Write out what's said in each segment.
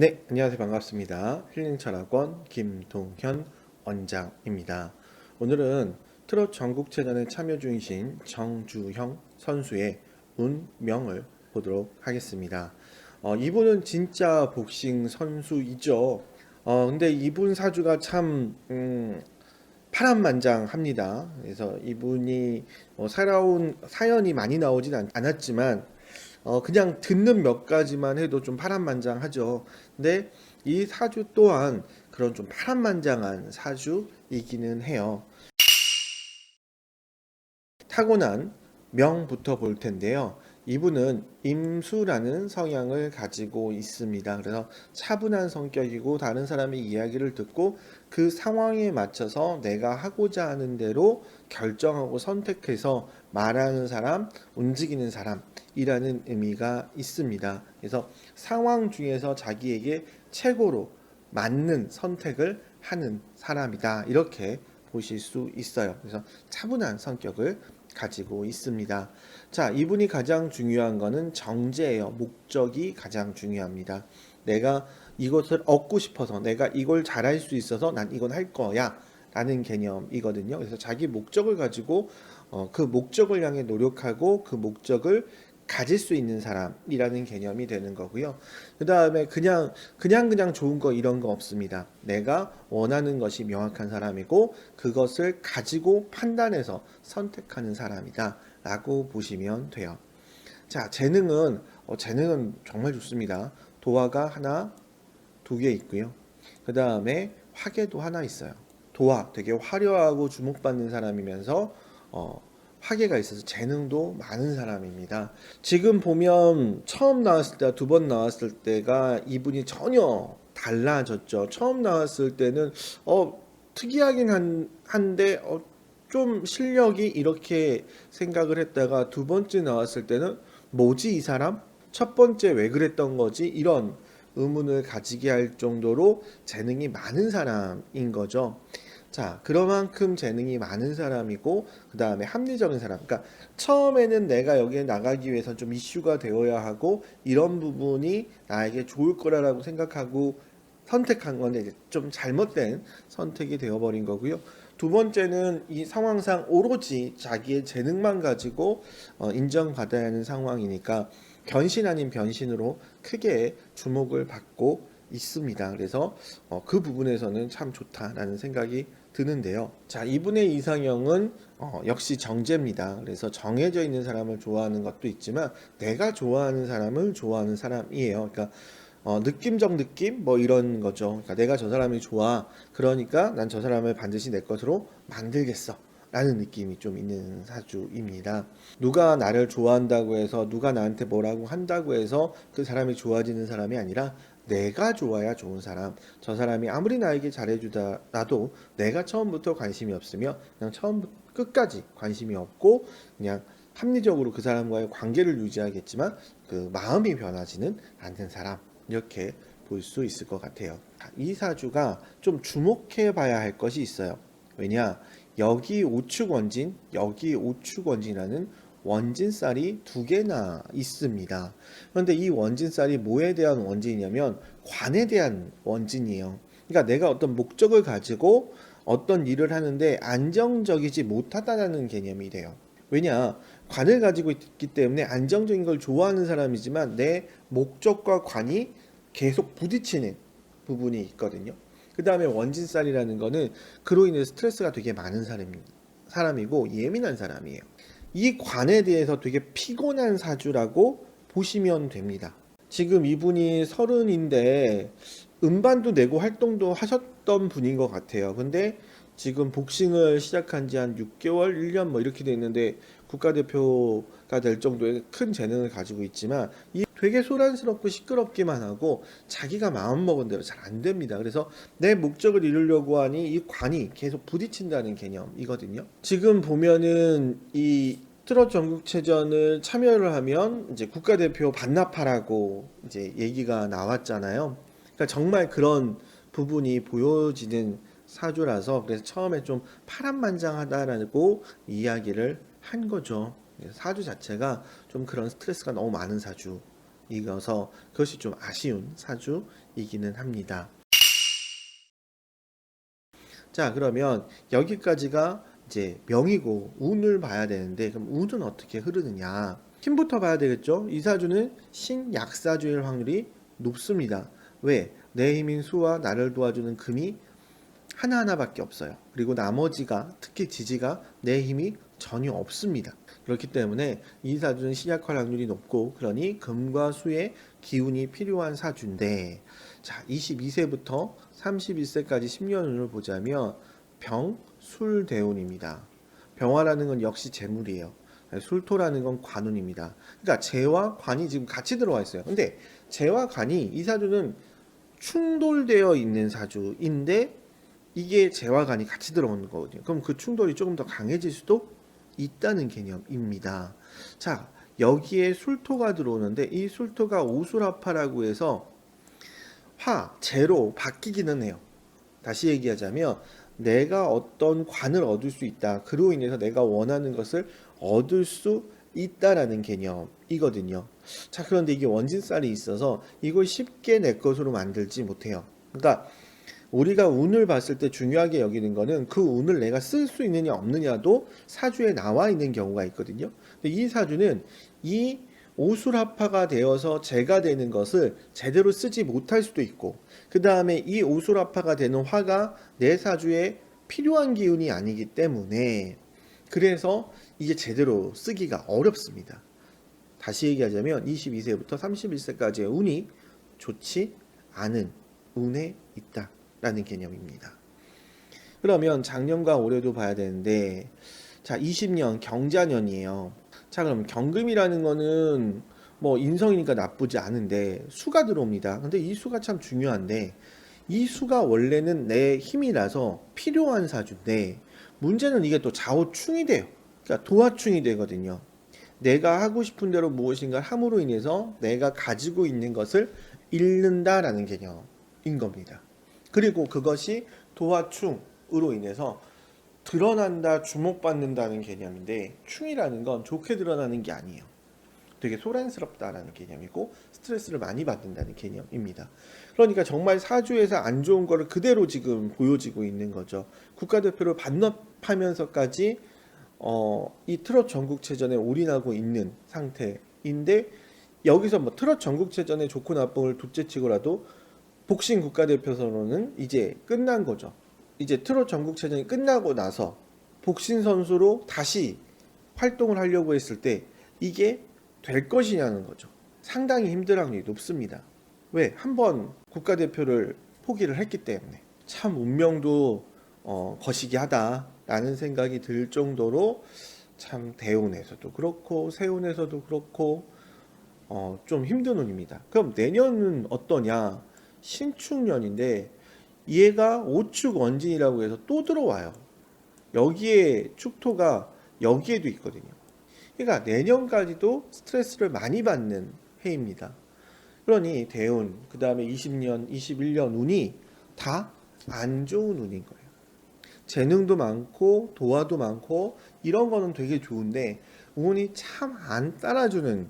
네, 안녕하세요. 반갑습니다. 힐링 철학원 김동현 원장입니다. 오늘은 트롯 전국체전에 참여 중이신 정주형 선수의 운명을 보도록 하겠습니다. 어, 이분은 진짜 복싱 선수이죠. 어, 근데 이분 사주가 참, 음, 파란만장합니다. 그래서 이분이 어, 살아온 사연이 많이 나오진 않, 않았지만 어, 그냥 듣는 몇 가지만 해도 좀 파란만장하죠. 근데 이 사주 또한 그런 좀 파란만장한 사주이기는 해요. 타고난 명부터 볼 텐데요. 이분은 임수라는 성향을 가지고 있습니다. 그래서 차분한 성격이고 다른 사람의 이야기를 듣고 그 상황에 맞춰서 내가 하고자 하는 대로 결정하고 선택해서 말하는 사람, 움직이는 사람이라는 의미가 있습니다. 그래서 상황 중에서 자기에게 최고로 맞는 선택을 하는 사람이다. 이렇게 보실 수 있어요. 그래서 차분한 성격을 가지고 있습니다. 자, 이분이 가장 중요한 거는 정제예요. 목적이 가장 중요합니다. 내가 이것을 얻고 싶어서 내가 이걸 잘할 수 있어서 난 이건 할 거야. 라는 개념이거든요. 그래서 자기 목적을 가지고 어, 그 목적을 향해 노력하고 그 목적을 가질 수 있는 사람이라는 개념이 되는 거고요. 그 다음에 그냥 그냥 그냥 좋은 거 이런 거 없습니다. 내가 원하는 것이 명확한 사람이고 그것을 가지고 판단해서 선택하는 사람이다라고 보시면 돼요. 자, 재능은 어, 재능은 정말 좋습니다. 도화가 하나 두 개 있고요. 그 다음에 화계도 하나 있어요. 도화 되게 화려하고 주목받는 사람이면서 어, 화계가 있어서 재능도 많은 사람입니다. 지금 보면 처음 나왔을 때, 두번 나왔을 때가 이분이 전혀 달라졌죠. 처음 나왔을 때는 어 특이하긴 한, 한데 어, 좀 실력이 이렇게 생각을 했다가 두 번째 나왔을 때는 뭐지 이 사람? 첫 번째 왜 그랬던 거지? 이런 의문을 가지게 할 정도로 재능이 많은 사람인 거죠. 자, 그만큼 재능이 많은 사람이고 그 다음에 합리적인 사람. 그러니까 처음에는 내가 여기에 나가기 위해서 좀 이슈가 되어야 하고 이런 부분이 나에게 좋을 거라고 생각하고 선택한 건데 이제 좀 잘못된 선택이 되어버린 거고요. 두 번째는 이 상황상 오로지 자기의 재능만 가지고 어, 인정받아야 하는 상황이니까 변신 아닌 변신으로 크게 주목을 받고 있습니다. 그래서 어, 그 부분에서는 참 좋다라는 생각이 드는데요. 자, 이분의 이상형은 어, 역시 정제입니다. 그래서 정해져 있는 사람을 좋아하는 것도 있지만 내가 좋아하는 사람을 좋아하는 사람이에요. 그러니까 어, 느낌적 느낌 뭐 이런 거죠. 그러니까 내가 저 사람이 좋아. 그러니까 난 저 사람을 반드시 내 것으로 만들겠어. 라는 느낌이 좀 있는 사주입니다. 누가 나를 좋아한다고 해서 누가 나한테 뭐라고 한다고 해서 그 사람이 좋아지는 사람이 아니라 내가 좋아야 좋은 사람. 저 사람이 아무리 나에게 잘해주다라도 내가 처음부터 관심이 없으며 그냥 처음 끝까지 관심이 없고 그냥 합리적으로 그 사람과의 관계를 유지하겠지만 그 마음이 변하지는 않는 사람. 이렇게 볼 수 있을 것 같아요. 이 사주가 좀 주목해 봐야 할 것이 있어요. 왜냐? 여기 우측 원진, 여기 우측 원진이라는 원진살이 두 개나 있습니다. 그런데 이 원진살이 뭐에 대한 원진이냐면 관에 대한 원진이에요. 그러니까 내가 어떤 목적을 가지고 어떤 일을 하는데 안정적이지 못하다는 개념이 돼요. 왜냐? 관을 가지고 있기 때문에 안정적인 걸 좋아하는 사람이지만 내 목적과 관이 계속 부딪히는 부분이 있거든요. 그 다음에 원진살이라는 거는 그로 인해 스트레스가 되게 많은 사람이, 사람이고 예민한 사람이에요. 이 관에 대해서 되게 피곤한 사주라고 보시면 됩니다. 지금 이분이 서른인데 음반도 내고 활동도 하셨던 분인 것 같아요. 근데 지금 복싱을 시작한 지 한 6개월, 1년 뭐 이렇게 돼 있는데 국가대표가 될 정도의 큰 재능을 가지고 있지만 이 되게 소란스럽고 시끄럽기만 하고 자기가 마음먹은 대로 잘 안 됩니다. 그래서 내 목적을 이루려고 하니 이 관이 계속 부딪힌다는 개념이거든요. 지금 보면은 이 트롯 전국체전을 참여를 하면 이제 국가대표 반납하라고 이제 얘기가 나왔잖아요. 그러니까 정말 그런 부분이 보여지는 사주라서 그래서 처음에 좀 파란만장하다라고 이야기를 한 거죠. 사주 자체가 좀 그런 스트레스가 너무 많은 사주. 이어서 그것이 좀 아쉬운 사주이기는 합니다. 자, 그러면 여기까지가 이제 명이고 운을 봐야 되는데 그럼 운은 어떻게 흐르느냐? 힘부터 봐야 되겠죠? 이 사주는 신약사주일 확률이 높습니다. 왜? 내 힘인 수와 나를 도와주는 금이 하나하나밖에 없어요. 그리고 나머지가 특히 지지가 내 힘이 전혀 없습니다. 그렇기 때문에 이 사주는 신약할 확률이 높고 그러니 금과 수의 기운이 필요한 사주인데 자 22세부터 31세까지 10년을 보자면 병 술 대운입니다. 병화라는 건 역시 재물이에요. 술토라는 건 관운입니다. 그러니까 재와 관이 지금 같이 들어와 있어요. 근데 재와 관이 이 사주는 충돌되어 있는 사주인데 이게 재와 관이 같이 들어오는 거거든요. 그럼 그 충돌이 조금 더 강해질 수도 있다는 개념입니다. 자, 여기에 술토가 들어오는데 이 술토가 오술합파라고 해서 화, 재로 바뀌기는 해요. 다시 얘기하자면 내가 어떤 관을 얻을 수 있다. 그로 인해서 내가 원하는 것을 얻을 수 있다라는 개념이거든요. 자, 그런데 이게 원진살이 있어서 이걸 쉽게 내 것으로 만들지 못해요. 그러니까 우리가 운을 봤을 때 중요하게 여기는 거는 그 운을 내가 쓸 수 있느냐 없느냐도 사주에 나와 있는 경우가 있거든요. 근데 이 사주는 이 오술합파가 되어서 재가 되는 것을 제대로 쓰지 못할 수도 있고 그 다음에 이 오술합파가 되는 화가 내 사주에 필요한 기운이 아니기 때문에 그래서 이게 제대로 쓰기가 어렵습니다. 다시 얘기하자면 22세부터 31세까지의 운이 좋지 않은 운에 있다 라는 개념입니다. 그러면 작년과 올해도 봐야 되는데 자 20년 경자년이에요. 자 그럼 경금이라는 거는 뭐 인성이니까 나쁘지 않은데 수가 들어옵니다. 근데 이 수가 참 중요한데 이 수가 원래는 내 힘이라서 필요한 사주인데 문제는 이게 또 좌우충이 돼요. 그러니까 도화충이 되거든요. 내가 하고 싶은 대로 무엇인가 함으로 인해서 내가 가지고 있는 것을 잃는다라는 개념인 겁니다. 그리고 그것이 도화충으로 인해서 드러난다, 주목받는다는 개념인데 충이라는 건 좋게 드러나는 게 아니에요. 되게 소란스럽다라는 개념이고 스트레스를 많이 받는다는 개념입니다. 그러니까 정말 사주에서 안 좋은 거를 그대로 지금 보여지고 있는 거죠. 국가대표를 반납하면서까지 어, 이 트롯 전국체전에 올인하고 있는 상태인데 여기서 뭐 트롯 전국체전의 좋고 나쁨을 둘째치고라도 복싱 국가대표선언은 이제 끝난 거죠. 이제 트롯 전국체전이 끝나고 나서 복싱 선수로 다시 활동을 하려고 했을 때 이게 될 것이냐는 거죠. 상당히 힘들 확률이 높습니다. 왜? 한 번 국가대표를 포기를 했기 때문에 참 운명도 어, 거시기 하다라는 생각이 들 정도로 참 대운에서도 그렇고 세운에서도 그렇고 어, 좀 힘든 운입니다. 그럼 내년은 어떠냐? 신축년인데 얘가 오축 원진이라고 해서 또 들어와요. 여기에 축토가 여기에도 있거든요. 그러니까 내년까지도 스트레스를 많이 받는 해입니다. 그러니 대운, 그 다음에 20년, 21년 운이 다 안 좋은 운인 거예요. 재능도 많고 도화도 많고 이런 거는 되게 좋은데 운이 참 안 따라주는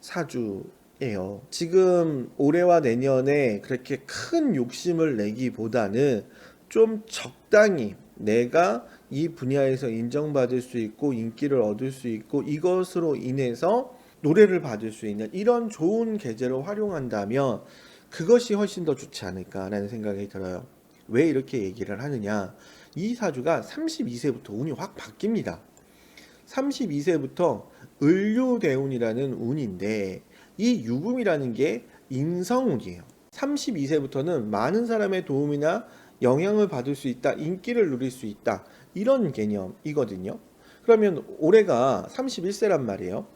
사주 예요. 지금 올해와 내년에 그렇게 큰 욕심을 내기보다는 좀 적당히 내가 이 분야에서 인정받을 수 있고 인기를 얻을 수 있고 이것으로 인해서 노래를 받을 수 있는 이런 좋은 계제를 활용한다면 그것이 훨씬 더 좋지 않을까라는 생각이 들어요. 왜 이렇게 얘기를 하느냐? 이 사주가 32세부터 운이 확 바뀝니다. 32세부터 을료대운이라는 운인데 이 유금이라는 게 인성운이에요. 32세부터는 많은 사람의 도움이나 영향을 받을 수 있다, 인기를 누릴 수 있다 이런 개념이거든요. 그러면 올해가 31세란 말이에요.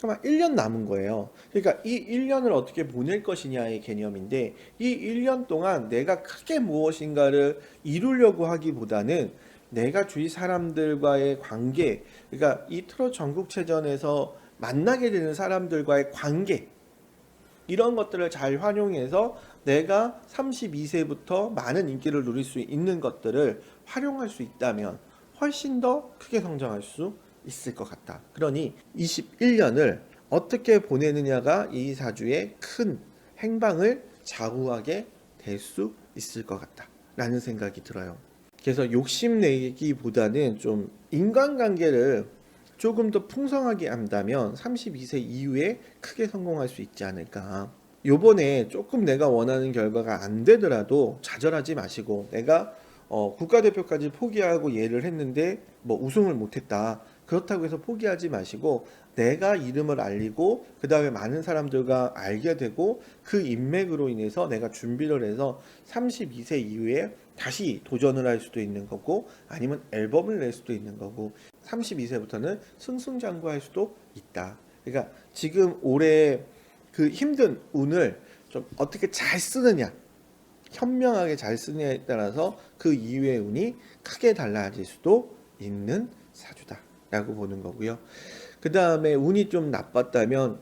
그럼 1년 남은 거예요. 그러니까 이 1년을 어떻게 보낼 것이냐의 개념인데 이 1년 동안 내가 크게 무엇인가를 이루려고 하기보다는 내가 주위 사람들과의 관계, 그러니까 이 트롯 전국체전에서 만나게 되는 사람들과의 관계 이런 것들을 잘 활용해서 내가 32세부터 많은 인기를 누릴 수 있는 것들을 활용할 수 있다면 훨씬 더 크게 성장할 수 있을 것 같다. 그러니 21년을 어떻게 보내느냐가 이 사주의 큰 행방을 좌우하게 될 수 있을 것 같다 라는 생각이 들어요. 그래서 욕심내기보다는 좀 인간관계를 조금 더 풍성하게 한다면 32세 이후에 크게 성공할 수 있지 않을까. 요번에 조금 내가 원하는 결과가 안 되더라도 좌절하지 마시고 내가 어, 국가대표까지 포기하고 예를 했는데 뭐 우승을 못했다. 그렇다고 해서 포기하지 마시고 내가 이름을 알리고 그 다음에 많은 사람들과 알게 되고 그 인맥으로 인해서 내가 준비를 해서 32세 이후에 다시 도전을 할 수도 있는 거고 아니면 앨범을 낼 수도 있는 거고 32세부터는 승승장구할 수도 있다. 그러니까 지금 올해 그 힘든 운을 좀 어떻게 잘 쓰느냐 현명하게 잘 쓰느냐에 따라서 그 이후의 운이 크게 달라질 수도 있는 사주다라고 보는 거고요. 그 다음에 운이 좀 나빴다면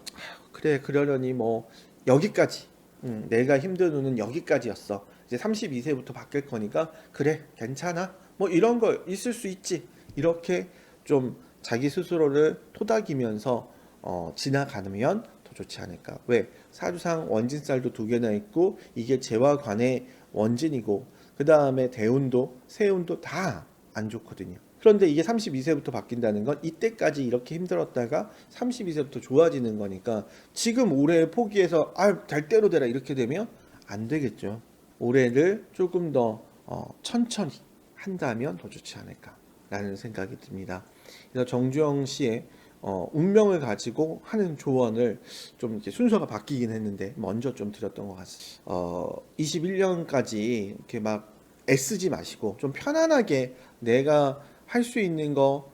그래 그러려니 뭐 여기까지 음, 내가 힘든 운은 여기까지였어. 이제 32세부터 바뀔 거니까 그래 괜찮아 뭐 이런 거 있을 수 있지 이렇게 좀 자기 스스로를 토닥이면서 어, 지나가면 더 좋지 않을까. 왜? 사주상 원진살도 두 개나 있고 이게 재와 관의 원진이고 그 다음에 대운도 세운도 다 안 좋거든요. 그런데 이게 32세부터 바뀐다는 건 이때까지 이렇게 힘들었다가 32세부터 좋아지는 거니까 지금 올해 포기해서 아 될 대로 되라 이렇게 되면 안 되겠죠. 올해를 조금 더 어, 천천히 한다면 더 좋지 않을까라는 생각이 듭니다. 그래서 정주영 씨의 어, 운명을 가지고 하는 조언을 좀 이렇게 순서가 바뀌긴 했는데 먼저 좀 드렸던 것 같습니다. 어, 21년까지 이렇게 막 애쓰지 마시고 좀 편안하게 내가 할 수 있는 거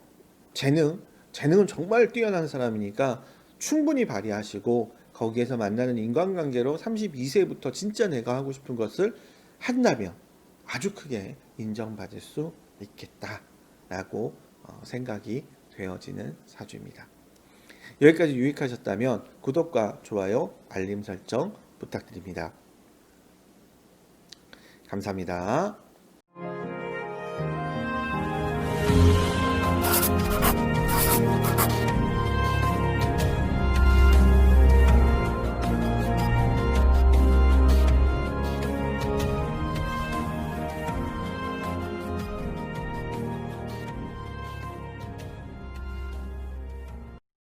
재능, 재능은 정말 뛰어난 사람이니까 충분히 발휘하시고 거기에서 만나는 인간관계로 32세부터 진짜 내가 하고 싶은 것을 한다면 아주 크게 인정받을 수 있겠다라고 어, 생각이 되어지는 사주입니다. 여기까지 유익하셨다면 구독과 좋아요, 알림 설정 부탁드립니다. 감사합니다.